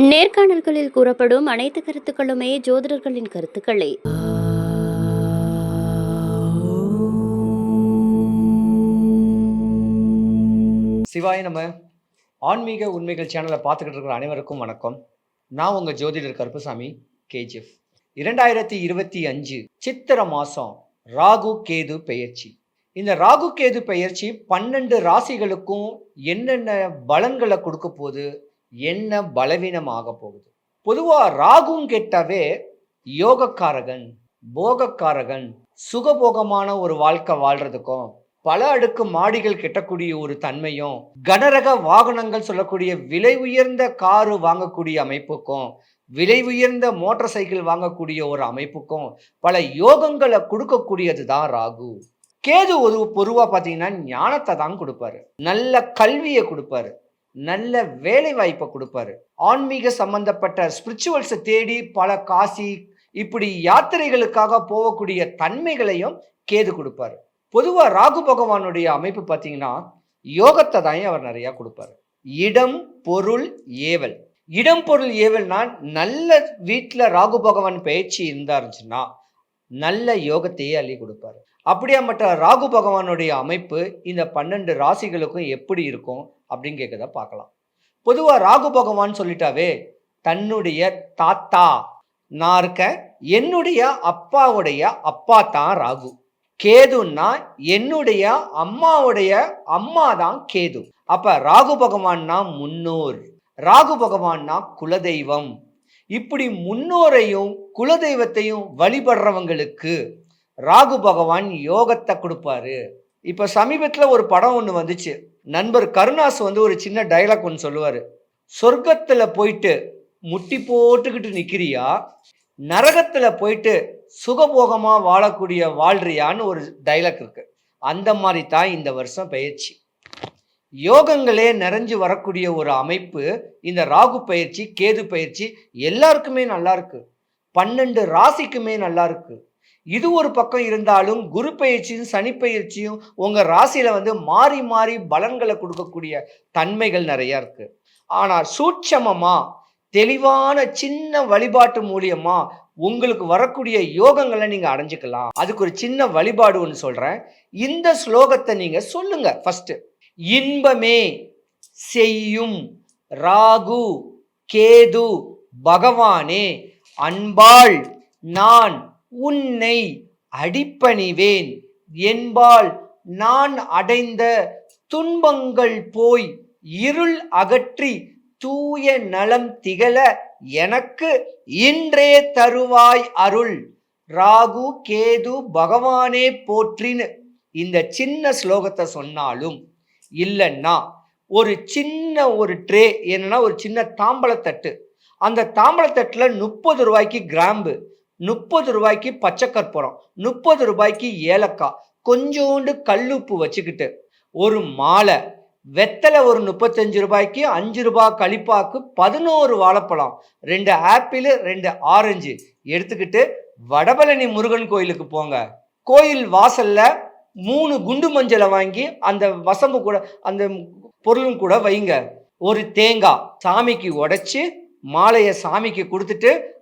நேர்காணல்களில் கூறப்படும் அனைத்து கருத்துக்களுமே ஜோதிடர்களின் கருத்துக்களே. சிவாய நம்ம ஆன்மீக உண்மைகள் சேனலை பார்த்துக்கிட்டு இருக்கிற அனைவருக்கும் வணக்கம். நான் உங்கள் ஜோதிடர் கருப்பசாமி கேஜிஎஃப். இரண்டாயிரத்தி இருபத்தி அஞ்சு சித்திர மாதம் ராகு கேது பெயர்ச்சி. இந்த ராகு கேது பெயர்ச்சி பன்னெண்டு ராசிகளுக்கும் என்னென்ன பலன்களை கொடுக்க போகுது? என்ன பலவீனமாக போகுது? பொதுவாக ராகும் கெட்டாவே யோகக்காரகன் போகக்காரகன் சுகபோகமான ஒரு வாழ்க்கை வாழ்றதுக்கும் பல அடுக்கு மாடிகள் கெட்டக்கூடிய ஒரு தன்மையும் கனரக வாகனங்கள் சொல்லக்கூடிய விலை உயர்ந்த காரு வாங்கக்கூடிய அமைப்புக்கும் விலை உயர்ந்த மோட்டார் சைக்கிள் வாங்கக்கூடிய ஒரு அமைப்புக்கும் பல யோகங்களை கொடுக்கக்கூடியது தான் ராகு. கேது ஒரு பொருவா பார்த்தீங்கன்னா ஞானத்தை தான் கொடுப்பாரு. நல்ல கல்வியை கொடுப்பாரு. நல்ல வேலை வாய்ப்பை கொடுப்பாரு. ஆன்மீக சம்பந்தப்பட்ட ஸ்பிரிச்சுவல்ஸை தேடி பல காசி இப்படி யாத்திரைகளுக்காக போகக்கூடிய தன்மைகளையும் கேது கொடுப்பாரு. பொதுவாக ராகு பகவானுடைய அமைப்பு பார்த்தீங்கன்னா யோகத்தை தான் அவர் நிறையா கொடுப்பாரு. இடம் பொருள் ஏவல். இடம் பொருள் ஏவல்னா நல்ல வீட்டில் ராகு பகவான் பயிற்சி இருந்தாருச்சுன்னா நல்ல யோகத்தையே அள்ளி கொடுப்பாரு. மற்ற ராகு பகவானுடைய அமைப்பு இந்த பன்னெண்டு ராசிகளுக்கும் எப்படி இருக்கும்? அப்படின்னு கேட்கறத பார்க்கலாம். பொதுவாக ராகு பகவான் சொல்லிட்டாவே தன்னுடைய தாத்தா நான் இருக்கேன் என்னுடைய அப்பாவுடைய அப்பா தான் ராகு. கேதுன்னா என்னுடைய அம்மாவுடைய அம்மா தான் கேது. அப்ப ராகு பகவான்னா முன்னோர். ராகு பகவான்னா குலதெய்வம். இப்படி முன்னோரையும் குலதெய்வத்தையும் வழிபடுறவங்களுக்கு ராகு பகவான் யோகத்தை கொடுப்பாரு. இப்ப சமீபத்துல ஒரு படம் ஒன்று வந்துச்சு. நண்பர் கருணாஸ் வந்து ஒரு சின்ன டைலாக் ஒன்று சொல்லுவார். சொர்க்கத்தில் போயிட்டு முட்டி போட்டுக்கிட்டு நிற்கிறியா நரகத்தில் போயிட்டு சுகபோகமாக வாழக்கூடிய வாழ்றியான்னு ஒரு டைலாக் இருக்கு. அந்த மாதிரி தான் இந்த வருஷம் பயிற்சி. யோகங்களே நிறைஞ்சு வரக்கூடிய ஒரு அமைப்பு இந்த ராகு பயிற்சி கேது பயிற்சி எல்லாருக்குமே நல்லா இருக்கு. பன்னெண்டு ராசிக்குமே நல்லா இருக்கு. இது ஒரு பக்கம் இருந்தாலும் குரு பயிற்சியும் சனி பயிற்சியும் உங்கள் ராசியில் வந்து மாறி மாறி பலன்களை கொடுக்கக்கூடிய தன்மைகள் நிறையா இருக்குது ஆனால் சூட்சமமாக தெளிவான சின்ன வழிபாட்டு மூலியமா உங்களுக்கு வரக்கூடிய யோகங்களை நீங்க அடைஞ்சுக்கலாம். அதுக்கு ஒரு சின்ன வழிபாடு ஒன்று சொல்றேன். இந்த ஸ்லோகத்தை நீங்க சொல்லுங்க ஃபர்ஸ்ட் இன்பமே செய்யும் ராகு கேது பகவானே. அன்பாள் நான் உன்னை அடிப்பணிவேன் என்பால் நான் அடைந்த துன்பங்கள் போய் இருள் அகற்றி தூய நலம் திகழ எனக்கு இன்றே தருவாய் அருள். ராகு கேது பகவானே போற்றின்னு இந்த சின்ன ஸ்லோகத்தை சொன்னாலும் இல்லைன்னா ஒரு சின்ன ஒரு ட்ரே என்னன்னா ஒரு சின்ன தாம்பளத்தட்டு அந்த தாம்பளத்தட்டில் முப்பது ரூபாய்க்கு கிராம்பு முப்பது ரூபாய்க்கு பச்சை கற்பூரம் முப்பது ரூபாய்க்கு ஏலக்காய் கொஞ்சோண்டு கல்லுப்பு வச்சுக்கிட்டு ஒரு மாலை வெத்தலை ஒரு முப்பத்தஞ்சு ரூபாய்க்கு அஞ்சு ரூபாய் கழிப்பாக்கு பதினோரு வாழைப்பழம் ரெண்டு ஆப்பிள் ரெண்டு ஆரஞ்சு எடுத்துக்கிட்டு வடபழனி முருகன் கோயிலுக்கு போங்க. கோயில் வாசல்ல மூணு குண்டு மஞ்சளை வாங்கி அந்த வசம்பு கூட அந்த பொருளும் கூட வைங்க. ஒரு தேங்காய் சாமிக்கு உடைச்சி மாலையை சாமிக்கு கொடுத்துட்டு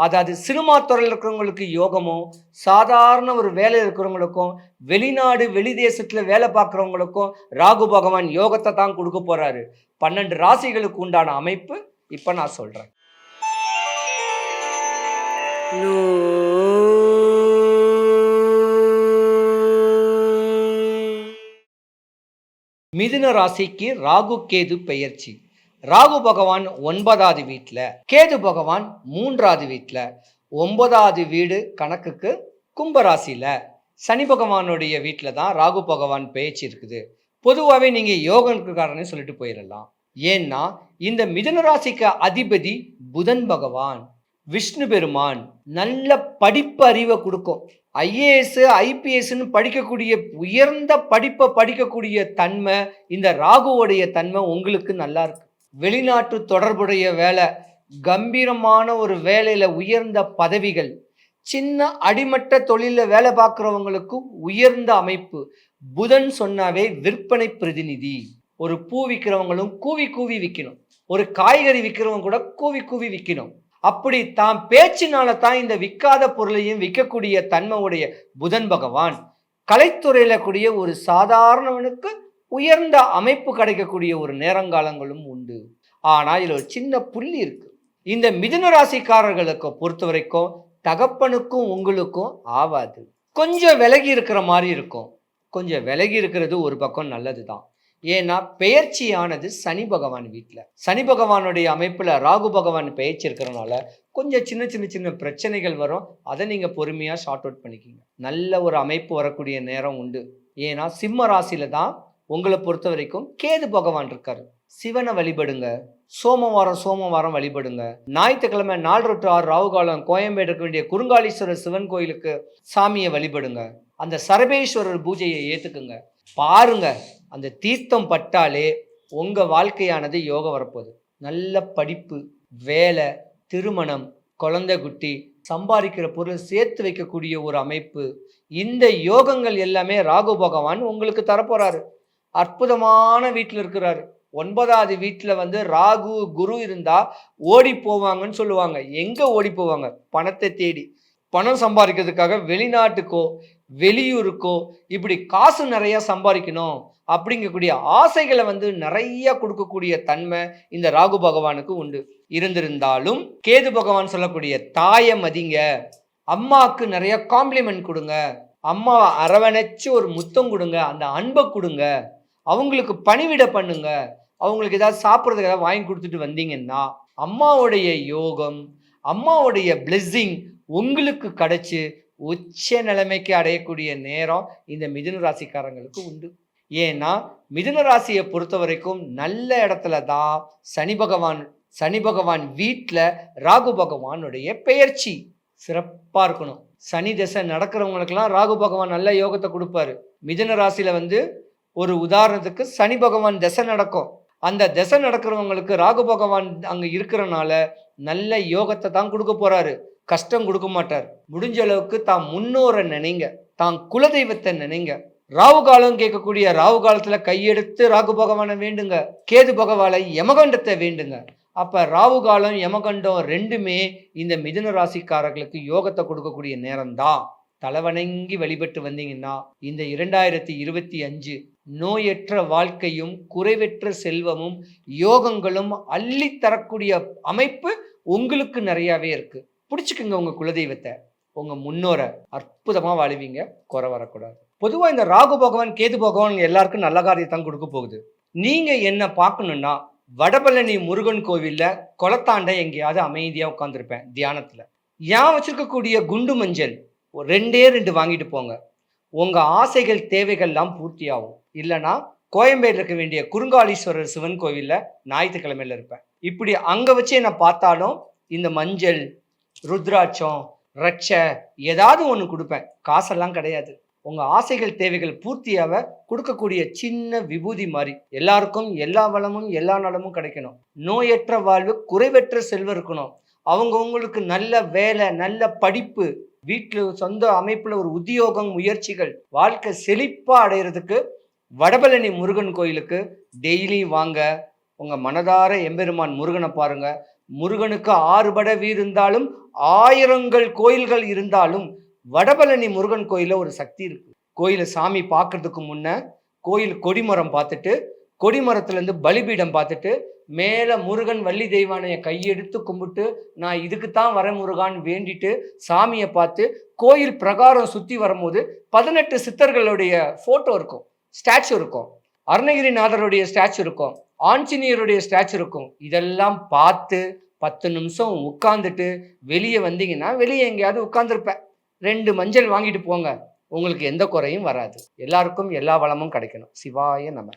அதாவது சினிமா துறையில் இருக்கிறவங்களுக்கு யோகமும் சாதாரண ஒரு வேலையில் இருக்கிறவங்களுக்கும் வெளிநாடு வெளி தேசத்தில் வேலை பார்க்குறவங்களுக்கும் ராகு பகவான் யோகத்தை தான் கொடுக்க போகிறாரு பன்னெண்டு ராசிகளுக்கு உண்டான அமைப்பு இப்போ நான் சொல்கிறேன் மிதுன ராசிக்கு ராகு கேது பெயர்ச்சி. ராகு பகவான் ஒன்பதாவது வீட்டில் கேது பகவான் மூன்றாவது வீட்டில் ஒன்பதாவது வீடு கணக்குக்கு கும்பராசியில். சனி பகவானுடைய வீட்டில் தான் ராகு பகவான் பேச்சு இருக்குது. பொதுவாகவே நீங்கள் யோகனுக்காரனே சொல்லிட்டு போயிடலாம் ஏன்னா இந்த மிதுன ராசிக்கு அதிபதி புதன் பகவான். விஷ்ணு பெருமான் நல்ல படிப்பு அறிவை கொடுக்கும். ஐஏஎஸ் ஐபிஎஸ்ன்னு படிக்கக்கூடிய உயர்ந்த படிப்பை படிக்கக்கூடிய தன்மை இந்த ராகுவோடைய தன்மை உங்களுக்கு நல்லா இருக்கு. வெளிநாட்டு தொடர்புடைய வேலை கம்பீரமான ஒரு வேலையில் உயர்ந்த பதவிகள் சின்ன அடிமட்ட தொழிலில் வேலை பார்க்குறவங்களுக்கு உயர்ந்த அமைப்பு. புதன் சொன்னாவே விற்பனை பிரதிநிதி. ஒரு பூ விற்கிறவங்களும் கூவி கூவி விற்கணும் ஒரு காய்கறி விற்கிறவங்க கூட கூவி கூவி விற்கணும் அப்படி தாம் பேச்சினால தான் இந்த விற்காத பொருளையும் விற்கக்கூடிய தன்மையுடைய புதன் பகவான். கலைத்துறையில கூடிய ஒரு சாதாரணவனுக்கு உயர்ந்த அமைப்பு கிடைக்கக்கூடிய ஒரு நேரங்காலங்களும் உண்டு. ஆனால் இதில் ஒரு சின்ன புள்ளி இருக்கு. இந்த மிதுன ராசிக்காரர்களுக்கு பொறுத்த வரைக்கும் தகப்பனுக்கும் உங்களுக்கும் ஆவாது. கொஞ்சம் விலகி இருக்கிற மாதிரி இருக்கும். கொஞ்சம் விலகி இருக்கிறது ஒரு பக்கம் நல்லது தான் ஏன்னா பெயர்ச்சியானது சனி பகவான் வீட்டில் சனி பகவானுடைய அமைப்பில் ராகு பகவான் பெயர்ச்சி இருக்கிறனால கொஞ்சம் சின்ன சின்ன சின்ன பிரச்சனைகள் வரும். அதை நீங்கள் பொறுமையாக ஷார்ட் அவுட் பண்ணிக்கிங்க. நல்ல ஒரு அமைப்பு வரக்கூடிய நேரம் உண்டு. ஏன்னா சிம்ம ராசியில தான் உங்களை பொறுத்த வரைக்கும் கேது பகவான் இருக்காரு. சிவனை வழிபடுங்க. சோமவாரம் சோமவாரம் வழிபடுங்க. ஞாயிற்றுக்கிழமை நாலு டு ஆறு ராகு காலம் கோயம்பேடு இருக்க வேண்டிய குறுங்காலீஸ்வரர் சிவன் கோயிலுக்கு சாமியை வழிபடுங்க. அந்த சரபேஸ்வரர் பூஜையை ஏற்றுக்குங்க பாருங்க அந்த தீர்த்தம் பட்டாலே உங்க வாழ்க்கையானது யோகம் வரப்போகுது. நல்ல படிப்பு வேலை திருமணம் குழந்தை குட்டி சம்பாதிக்கிற பொருள் சேர்த்து வைக்கக்கூடிய ஒரு அமைப்பு. இந்த யோகங்கள் எல்லாமே ராகு பகவான் உங்களுக்கு தரப்போறாரு. அற்புதமான வீட்டில் இருக்கிறாரு. ஒன்பதாவது வீட்டில் வந்து ராகு குரு இருந்தால் ஓடி போவாங்கன்னு சொல்லுவாங்க. எங்கே ஓடி போவாங்க? பணத்தை தேடி. பணம் சம்பாதிக்கிறதுக்காக வெளிநாட்டுக்கோ வெளியூருக்கோ இப்படி காசு நிறையா சம்பாதிக்கணும் அப்படிங்கக்கூடிய ஆசைகளை வந்து நிறைய கொடுக்கக்கூடிய தன்மை இந்த ராகு பகவானுக்கு உண்டு. இருந்திருந்தாலும் கேது பகவான் சொல்லக்கூடிய தாயை மதிங்க. அம்மாவுக்கு நிறைய காம்ப்ளிமெண்ட் கொடுங்க. அம்மாவை அரவணைச்சு ஒரு முத்தம் கொடுங்க. அந்த அன்பை கொடுங்க. அவங்களுக்கு பணிவிட பண்ணுங்க. அவங்களுக்கு ஏதாவது சாப்பிட்றதுக்கு ஏதாவது வாங்கி கொடுத்துட்டு வந்தீங்கன்னா அம்மாவுடைய யோகம் அம்மாவுடைய பிளெஸ்ஸிங் உங்களுக்கு கிடைச்சி உச்ச நிலைமைக்கு அடையக்கூடிய நேரம் இந்த மிதுன ராசிக்காரங்களுக்கு உண்டு. ஏன்னா மிதுன ராசியை பொறுத்த வரைக்கும் நல்ல இடத்துல தான் சனி பகவான் சனி பகவான் வீட்டில் ராகு பகவானுடைய பெயர்ச்சி. சிறப்பாக இருக்கணும். சனி தசை நடக்கிறவங்களுக்கெல்லாம் ராகு பகவான் நல்ல யோகத்தை கொடுப்பாரு. மிதுன ராசியில் வந்து ஒரு உதாரணத்துக்கு சனி பகவான் திசை நடக்கும். அந்த திசை நடக்கிறவங்களுக்கு ராகு பகவான் அங்கே இருக்கிறனால நல்ல யோகத்தை தான் கொடுக்க போறாரு. கஷ்டம் கொடுக்க மாட்டார். முடிஞ்ச அளவுக்கு தான் முன்னோரை நினைங்க. தான் குலதெய்வத்தை நினைங்க. ராகு காலம் கேட்கக்கூடிய ராகு காலத்துல கையெடுத்து ராகு பகவானை வேண்டுங்க. கேது பகவானை யமகண்டத்தை வேண்டுங்க. அப்ப ராகு காலம் யமகண்டம் ரெண்டுமே இந்த மிதுன ராசிக்காரர்களுக்கு யோகத்தை கொடுக்கக்கூடிய நேரம்தான். தலைவணங்கி வழிபட்டு வந்தீங்கன்னா இந்த இரண்டாயிரத்தி இருபத்தி அஞ்சு நோயற்ற வாழ்க்கையும் குறைவற்ற செல்வமும் யோகங்களும் அள்ளி தரக்கூடிய அமைப்பு உங்களுக்கு நிறையாவே இருக்கு. பிடிச்சிக்குங்க உங்க குலதெய்வத்தை. உங்க முன்னோரை அற்புதமா வாழுவீங்க. குறை வரக்கூடாது. பொதுவா இந்த ராகு பகவான் கேது பகவான் எல்லாருக்கும் நல்ல காரியத்தான் கொடுக்க போகுது. நீங்க என்ன பார்க்கணும்னா வடபழனி முருகன் கோவில்ல குளத்தாண்ட எங்கேயாவது அமைதியா உட்காந்துருப்பேன் தியானத்துல. ஏன் வச்சிருக்கக்கூடிய குண்டு மஞ்சள்? ரெண்டே ரெண்டு வாங்கிட்டு போங்க. உங்க ஆசைகள் தேவைகள்லாம் பூர்த்தியாகும். இல்லைன்னா கோயம்பேடு இருக்க வேண்டிய குறுங்காலீஸ்வரர் சிவன் கோவிலில் ஞாயிற்றுக்கிழமையில் இருப்பேன். இப்படி அங்கே வச்சு என்னை பார்த்தாலும் இந்த மஞ்சள் ருத்ராட்சம் ரட்ச ஏதாவது ஒன்று கொடுப்பேன். காசெல்லாம் கிடையாது. உங்கள் ஆசைகள் தேவைகள் பூர்த்தியாக கொடுக்கக்கூடிய சின்ன விபூதி மாதிரி எல்லாருக்கும் எல்லா வளமும் எல்லா நலமும் கிடைக்கணும். நோயற்ற வாழ்வு குறைவற்ற செல்வம் இருக்கணும். அவங்கவுங்களுக்கு நல்ல வேலை நல்ல படிப்பு வீட்டில் சொந்த அமைப்பில் ஒரு உத்தியோகம் முயற்சிகள் வாழ்க்கை செழிப்பாக அடையிறதுக்கு வடபழனி முருகன் கோயிலுக்கு டெய்லி வாங்க. உங்கள் மனதார எம்பெருமான் முருகனை பாருங்க. முருகனுக்கு ஆறுபட வீர் இருந்தாலும் ஆயிரங்கள் கோயில்கள் இருந்தாலும் வடபழனி முருகன் கோயிலில் ஒரு சக்தி இருக்கு. கோயிலை சாமி பார்க்கறதுக்கு முன்ன கோயில் கொடிமரம் பார்த்துட்டு கொடிமரத்துலேருந்து பலிபீடம் பார்த்துட்டு மேலே முருகன் வள்ளி தெய்வானைய கையெடுத்து கும்பிட்டு நான் இதுக்கு தான் வர முருகான்னு வேண்டிட்டு சாமியை பார்த்து கோயில் பிரகாரம் சுற்றி வரும்போது பதினெட்டு சித்தர்களுடைய ஃபோட்டோ இருக்கும். ஸ்டாச்சு இருக்கும். அருணகிரிநாதருடைய ஸ்டாச்சு இருக்கும். ஆஞ்சநேயருடைய ஸ்டாச்சு இருக்கும். இதெல்லாம் பார்த்து பத்து நிமிஷம் உட்காந்துட்டு வெளியே வந்தீங்கன்னா வெளியே எங்கேயாவது உட்காந்துருப்பேன் ரெண்டு மஞ்சள் வாங்கிட்டு போங்க. உங்களுக்கு எந்த குறையும் வராது. எல்லாருக்கும் எல்லா வளமும் கிடைக்கணும். சிவாய நம்ம